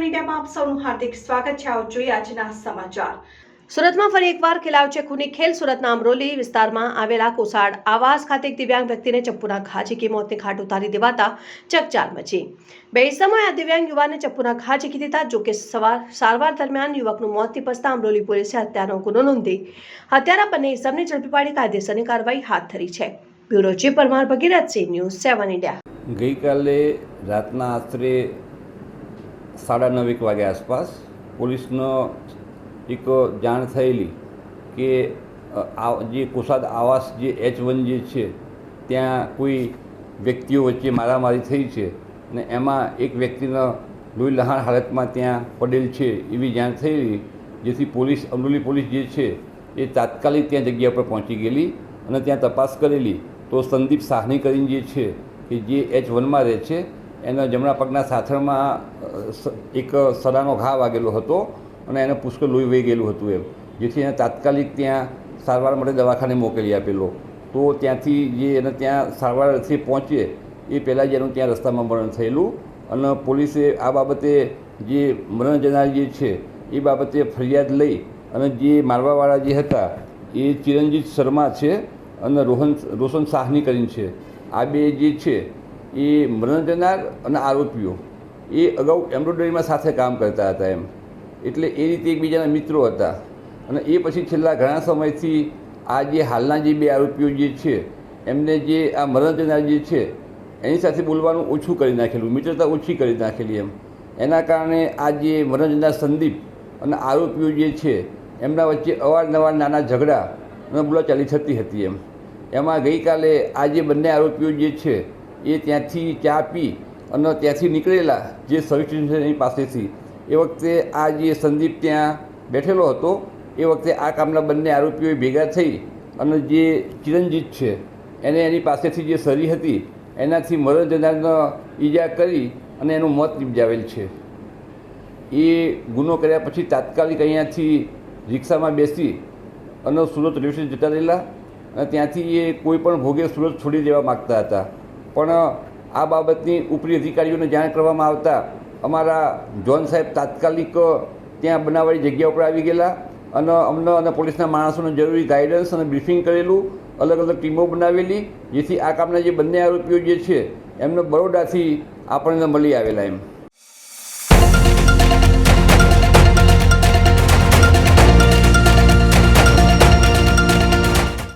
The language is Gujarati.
સૌનું હાર્દિક સ્વાગત છે. આવો જોઈએ આજના સમાચાર. સુરતમાં ફરી એકવાર ખેલાવ છે ખૂની ખેલ. સુરતના અમરોલી વિસ્તારમાં આવેલા કોસાડ આવાસ ખાતે એક દિવ્યાંગ વ્યક્તિને ચપ્પુના ઘા ઝીકી મોતને ઘાટ ઉતારી દેવાતા ચકચાર મચી. બે સમયે આ દિવ્યાંગ યુવાનને ચપ્પુના ઘા ઝીકી દીધા જોકે સવાર સારવાર દરમિયાન યુવકનું મોત નિપજતા અમરોલી પોલીસે હત્યાનો ગુનો નોંધી. હત્યારા બંને ઇસમને ઝડપી પાડી કાયદેસરની કાર્યવાહી હાથ ધરી છે. Bureau chief Parmar Bhagirathsinh news seven India. ગઈકાલે રાતના આશરે સાડા નવ એક વાગ્યા આસપાસ પોલીસનો એક જાણ થયેલી કે આ જે કોસાદ આવાસ જે એચ વન જે છે, ત્યાં કોઈ વ્યક્તિઓ વચ્ચે મારામારી થઈ છે અને એમાં એક વ્યક્તિનો લોહી લહાણ હાલતમાં ત્યાં પડેલ છે એવી જાણ થયેલી, જેથી પોલીસ, અમરોલી પોલીસ જે છે એ તાત્કાલિક ત્યાં જગ્યા પર પહોંચી ગયેલી અને ત્યાં તપાસ કરેલી. તો સંદીપ સાહની કરીને જે છે કે જે એચ વનમાં રહે છે એના જમણા પગના સાથળમાં એક સડાનો ઘા વાગેલો હતો અને એને પુષ્કળ લોહી વહી ગયેલું હતું એમ. જેથી એને તાત્કાલિક ત્યાં સારવાર માટે દવાખાને મોકલી આપેલો. તો ત્યાંથી જે એને ત્યાં સારવાર અર્થે પહોંચે, એ પહેલાં જ એનું ત્યાં રસ્તામાં મરણ થયેલું અને પોલીસે આ બાબતે જે મરણ જનાર જે છે, એ બાબતે ફરિયાદ લઈ અને જે મારવાવાળા જે હતા, એ ચિરંજીત શર્મા છે અને રોહન, રોશન સાહની કરીને છે. આ બે જે છે એ મરણ જનાર અને આરોપીઓ, એ અગાઉ એમ્બ્રોઇડરીમાં સાથે કામ કરતા હતા એમ. એટલે એ રીતે એકબીજાના મિત્રો હતા. અને એ પછી છેલ્લા ઘણા સમયથી આ જે હાલના જે બે આરોપીઓ જે છે, એમને જે આ મરણ જનાર જે છે, એની સાથે બોલવાનું ઓછું કરી નાખેલું, મિત્રતા ઓછી કરી નાખેલી એમ. એના કારણે આ જે મરણ જનાર સંદીપ અને આરોપીઓ જે છે, એમના વચ્ચે અવારનવાર નાના ઝઘડા અને બોલાચાલી થતી હતી એમ. એમાં ગઈકાલે આ જે બંને આરોપીઓ જે છે એ ત્યાંથી ચા પી અને ત્યાંથી નીકળેલા જે સર્વિસ સ્ટેશનની પાસેથી. એ વખતે આ જે સંદીપ ત્યાં બેઠેલો હતો, એ વખતે આ કામના બંને આરોપીઓ ભેગા થઈ અને જે ચિરંજીત છે, એને એની પાસેથી જે સરી હતી, એનાથી મરણ જનારનો ઈજા કરી અને એનું મોત નિપજાવેલ છે. એ ગુનો કર્યા પછી તાત્કાલિક અહીંયાથી રિક્ષામાં બેસી અને સુરત રેલવે સ્ટેશન જતા રહેલા અને ત્યાંથી એ કોઈ પણ ભોગે સુરત છોડી દેવા માગતા હતા. પણ, આ બાબતની ઉપરી અધિકારીઓને જાણ કરવામાં આવતા અમારા જોન સાહેબ તાત્કાલિક ત્યાં બનાવવાળી જગ્યા ઉપર આવી ગયેલા અને અમને અને પોલીસના માણસોને જરૂરી ગાઈડન્સ અને બ્રીફિંગ કરેલું, અલગ અલગ ટીમો બનાવેલી, જેથી આ કામના જે બંને આરોપીઓ જે છે, એમને બરોડાથી આપણને મળી આવેલા એમ.